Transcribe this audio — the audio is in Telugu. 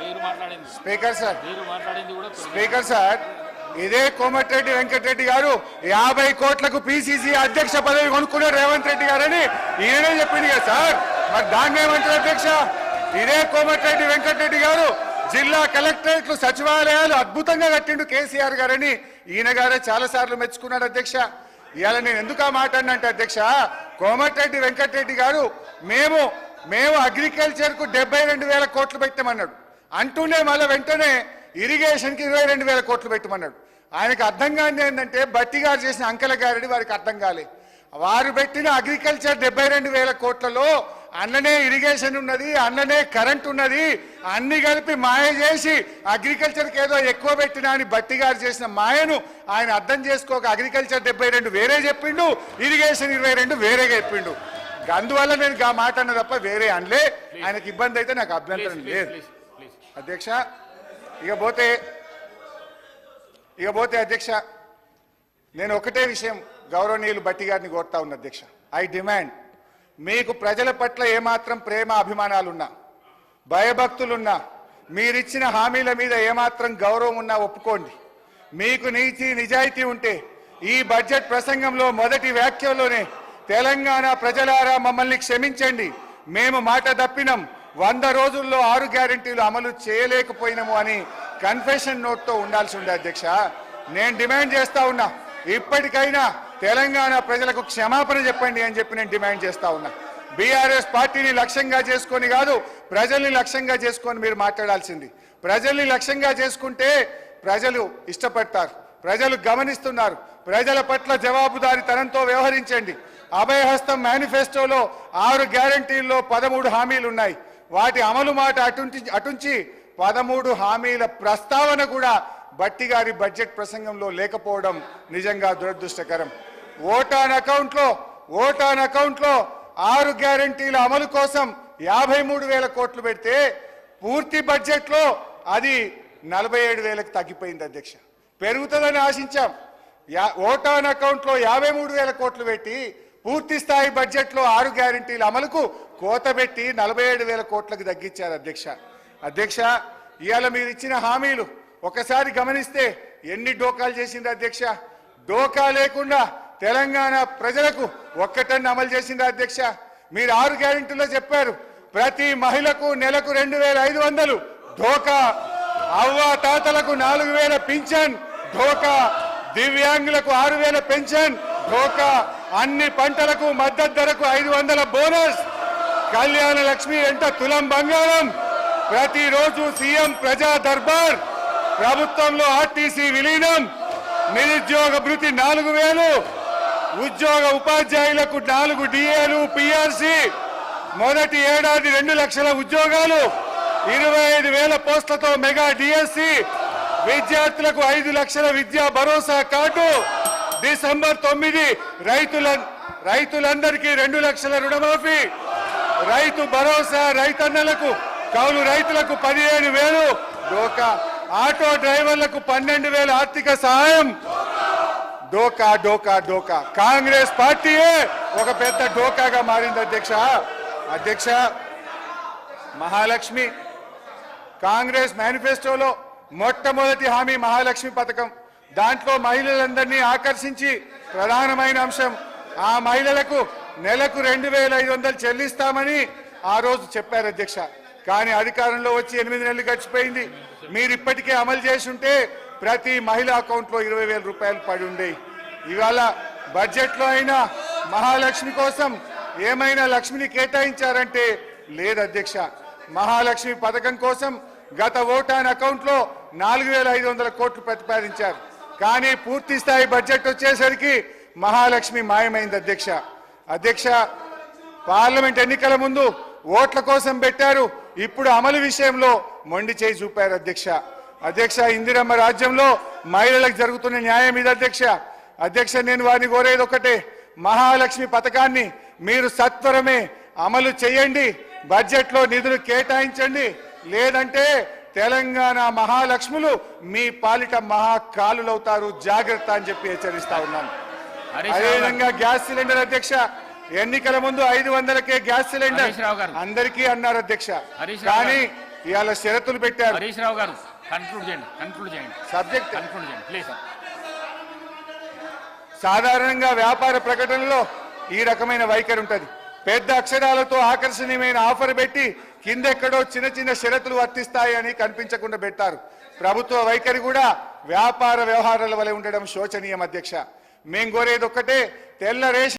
మీరు మాట్లాడింది. Speaker sir. మీరు మాట్లాడింది కూడా తొలగి- స్పీకర్ సార్ ఇదే కోమటిరెడ్డి వెంకటరెడ్డి గారు యాభై కోట్లకు పిసిసి అధ్యక్ష పదవి కొనుక్కున్నారు రేవంత్ రెడ్డి గారని ఈయనే చెప్పింది కదా సార్. మరి దాన్ని ఏమంటారు అధ్యక్ష? ఇదే కోమటిరెడ్డి వెంకటరెడ్డి గారు జిల్లా కలెక్టరేట్లు సచివాలయాలు అద్భుతంగా కట్టిండు కేసీఆర్ గారని ఈయన గారే చాలా సార్లు మెచ్చుకున్నాడు అధ్యక్ష. ఇవాళ నేను ఎందుకు ఆ మాట అన్నంటే అధ్యక్ష కోమటిరెడ్డి వెంకటరెడ్డి గారు మేము మేము అగ్రికల్చర్కు డెబ్బై రెండు వేల కోట్లు పెట్టామన్నాడు. అంటూనే మళ్ళీ వెంటనే ఇరిగేషన్కి ఇరవై రెండు వేల కోట్లు పెట్టమన్నాడు. ఆయనకు అర్థం కాని ఏంటంటే బట్టి గారు చేసిన అంకెల గారడి వారికి అర్థం కాలే. వారు పెట్టిన అగ్రికల్చర్ డెబ్బై రెండు వేల కోట్లలో అన్ననే ఇరిగేషన్ ఉన్నది అన్ననే కరెంట్ ఉన్నది అన్ని కలిపి మాయ చేసి అగ్రికల్చర్కి ఏదో ఎక్కువ పెట్టినా అని బట్టి గారు చేసిన మాయను ఆయన అర్థం చేసుకోక అగ్రికల్చర్ డెబ్బై రెండు వేరే చెప్పిండు ఇరిగేషన్ ఇరవై రెండు వేరేగా చెప్పిండు. అందువల్ల నేను గా మాట అన్న తప్ప వేరే అనలే. ఆయనకి ఇబ్బంది అయితే నాకు అభ్యంతరం లేదు. అధ్యక్ష ఇక పోతే ఇక పోతే అధ్యక్ష నేను ఒకటే విషయం గౌరవనీయులు బట్టి గారిని కోరుతా ఉన్నా అధ్యక్ష. ఐ డిమాండ్ మీకు ప్రజల పట్ల ఏమాత్రం ప్రేమ అభిమానాలున్నా భయభక్తులున్నా మీరిచ్చిన హామీల మీద ఏమాత్రం గౌరవం ఉన్నా ఒప్పుకోండి. మీకు నీతి నిజాయితీ ఉంటే ఈ బడ్జెట్ ప్రసంగంలో మొదటి వ్యాఖ్యలోనే తెలంగాణ ప్రజలారా మమ్మల్ని క్షమించండి. మేము మాట తప్పినం. వంద రోజుల్లో ఆరు గ్యారెంటీలు అమలు చేయలేకపోయినాము అని కన్ఫెషన్ నోట్తో ఉండాల్సి ఉంది అధ్యక్ష. నేను డిమాండ్ చేస్తా ఉన్నా. ఇప్పటికైనా తెలంగాణ ప్రజలకు క్షమాపణ చెప్పండి అని చెప్పి నేను డిమాండ్ చేస్తా ఉన్నా. బీఆర్ఎస్ పార్టీని లక్ష్యంగా చేసుకొని కాదు ప్రజల్ని లక్ష్యంగా చేసుకొని మీరు మాట్లాడాల్సింది. ప్రజల్ని లక్ష్యంగా చేసుకుంటే ప్రజలు ఇష్టపడతారు. ప్రజలు గమనిస్తున్నారు. ప్రజల పట్ల జవాబుదారీతనంతో వ్యవహరించండి. అభయహస్తం మేనిఫెస్టోలో ఆరు గ్యారంటీల్లో పదమూడు హామీలు ఉన్నాయి వాటి అమలు మాట అటుంచి అటుంచి పదమూడు హామీల ప్రస్తావన కూడా బట్టి గారి బడ్జెట్ ప్రసంగంలో లేకపోవడం నిజంగా దురదృష్టకరం. ఓటాన్ అకౌంట్లో ఓటాన్ అకౌంట్లో ఆరు గ్యారంటీల అమలు కోసం యాభై మూడు వేల కోట్లు పెడితే పూర్తి బడ్జెట్లో అది నలభై ఏడు వేలకు తగ్గిపోయింది అధ్యక్ష. పెరుగుతుందని ఆశించాం. యా ఓటాన్ అకౌంట్లో యాభై మూడు వేల కోట్లు పెట్టి పూర్తి స్థాయి బడ్జెట్లో ఆరు గ్యారంటీల అమలుకు కోత పెట్టి నలభై ఏడు వేల కోట్లకు తగ్గించారు అధ్యక్ష. అధ్యక్ష ఇవాళ మీరు ఇచ్చిన హామీలు ఒకసారి గమనిస్తే ఎన్ని డోకాలు చేసింది అధ్యక్ష? డోకా లేకుండా తెలంగాణ ప్రజలకు ఒక్కటన్ను అమలు చేసింది అధ్యక్ష. మీరు ఆరు గ్యారెంటీలో చెప్పారు ప్రతి మహిళకు నెలకు రెండు వేల ఐదు వందలు ఢోకా అవ్వ తాతలకు నాలుగు వేల పింఛన్ ఢోకా దివ్యాంగులకు ఆరు వేల పెన్షన్ ఢోకా అన్ని పంటలకు మద్దతు ధరకు ఐదు వందల బోనస్. కళ్యాణ లక్ష్మి ఎంట తులం బంగారం. ప్రతిరోజు సీఎం ప్రజా దర్బార్. ప్రభుత్వంలో ఆర్టీసీ విలీనం. నిరుద్యోగ భృతి నాలుగు వేలు. ఉద్యోగ ఉపాధ్యాయులకు నాలుగు డిఏలు పిఆర్సి. మొదటి ఏడాది రెండు లక్షల ఉద్యోగాలు. ఇరవై ఐదు వేల పోస్టులతో మెగా డిఎస్సి. విద్యార్థులకు ఐదు లక్షల విద్యా భరోసా కార్డు. డిసెంబర్ తొమ్మిది రైతుల రైతులందరికీ రెండు లక్షల రుణమాఫీ. రైతు భరోసా రైతన్నలకు కౌలు రైతులకు పదిహేను వేలు డోకా ఆటో డ్రైవర్లకు పన్నెండు వేల ఆర్థిక సహాయం. డోకా డోకా డోకా. కాంగ్రెస్ పార్టీయే ఒక పెద్ద డోకాగా మారింది అధ్యక్ష. అధ్యక్ష మహాలక్ష్మి. కాంగ్రెస్ మేనిఫెస్టోలో మొట్టమొదటి హామీ మహాలక్ష్మి పథకం. దాంట్లో మహిళలందరినీ ఆకర్షించి ప్రధానమైన అంశం ఆ మహిళలకు నెలకు రెండు వేల ఐదు వందలు చెల్లిస్తామని ఆ రోజు చెప్పారు అధ్యక్ష. కానీ అధికారంలో వచ్చి ఎనిమిది నెలలు గడిచిపోయింది. మీరు ఇప్పటికే అమలు చేసి ఉంటే ప్రతి మహిళ అకౌంట్లో ఇరవై వేల రూపాయలు పడి ఉండేవి ఇవాళ బడ్జెట్లో అయినా మహాలక్ష్మి కోసం ఏమైనా లక్ష్మిని కేటాయించారంటే లేదు అధ్యక్ష. మహాలక్ష్మి పథకం కోసం గత ఓటాన్ అకౌంట్లో నాలుగు వేల ఐదు వందల కోట్లు ప్రతిపాదించారు. కానీ పూర్తి స్థాయి బడ్జెట్ వచ్చేసరికి మహాలక్ష్మి మాయమైంది అధ్యక్ష. అధ్యక్ష పార్లమెంట్ ఎన్నికల ముందు ఓట్ల కోసం పెట్టారు. ఇప్పుడు అమలు విషయంలో మొండి చేయి చూపారు అధ్యక్ష. అధ్యక్ష ఇందిరమ్మ రాజ్యంలో మహిళలకు జరుగుతున్న న్యాయం ఇది అధ్యక్ష. అధ్యక్ష నేను వారిని కోరేది ఒకటే. మహాలక్ష్మి పథకాన్ని మీరు సత్వరమే అమలు చేయండి. బడ్జెట్లో నిధులు కేటాయించండి. లేదంటే తెలంగాణ మహాలక్ష్ములు మీ పాలిట మహాకాలులవుతారు జాగ్రత్త అని చెప్పి హెచ్చరిస్తా ఉన్నాను. అదేవిధంగా గ్యాస్ సిలిండర్ అధ్యక్ష ఎన్నికల ముందు ఐదు వందలకే గ్యాస్ సిలిండర్. అందరికీ అన్నారు అధ్యక్ష. కానీ ఇవాళ షరతులు పెట్టారు. హరీష్ రావు గారు కన్క్లూడ్ చేయండి కన్క్లూడ్ చేయండి. సబ్జెక్ట్ కన్క్లూడ్ చేయండి ప్లీజ్ సాధారణంగా వ్యాపార ప్రకటనలో ఈ రకమైన వైఖరి ఉంటుంది. పెద్ద అక్షరాలతో ఆకర్షణీయమైన ఆఫర్ పెట్టి కిందెక్కడో చిన్న చిన్న షరతులు వర్తిస్తాయి అని కనిపించకుండా పెట్టారు. ప్రభుత్వ వైఖరి కూడా వ్యాపార వ్యవహారాల వలె ఉండడం శోచనీయం అధ్యక్ష. మేం కోరేది ఒక్కటే తెల్ల రేషన్